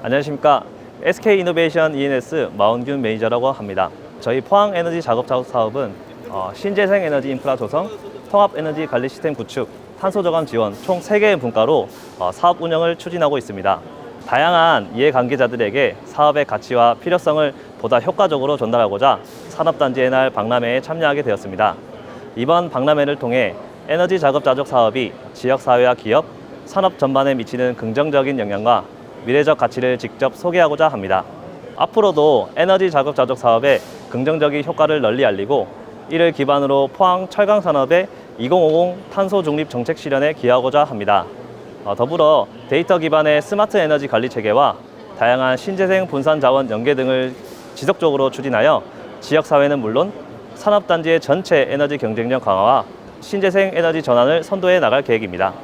안녕하십니까. SK 이노베이션 ENS 마운균 매니저라고 합니다. 저희 포항 에너지 작업 사업은 어, 신재생 에너지 인프라 조성, 통합 에너지 관리 시스템 구축, 탄소 저감 지원 총 3개의 분과로 어, 사업 운영을 추진하고 있습니다. 다양한 이해관계자들에게 사업의 가치와 필요성을 보다 효과적으로 전달하고자 산업단지의 날 박람회에 참여하게 되었습니다. 이번 박람회를 통해 에너지 작업 자족 사업이 지역 사회와 기업, 산업 전반에 미치는 긍정적인 영향과 미래적 가치를 직접 소개하고자 합니다. 앞으로도 에너지 작업 자족 사업의 긍정적인 효과를 널리 알리고 이를 기반으로 포항 철강 산업의 2050 탄소 중립 정책 실현에 기여하고자 합니다. 어, 더불어 데이터 기반의 스마트 에너지 관리 체계와 다양한 신재생 분산 자원 연계 등을 지속적으로 추진하여 지역 사회는 물론 산업 단지의 전체 에너지 경쟁력 강화와 신재생 에너지 전환을 선도해 나갈 계획입니다.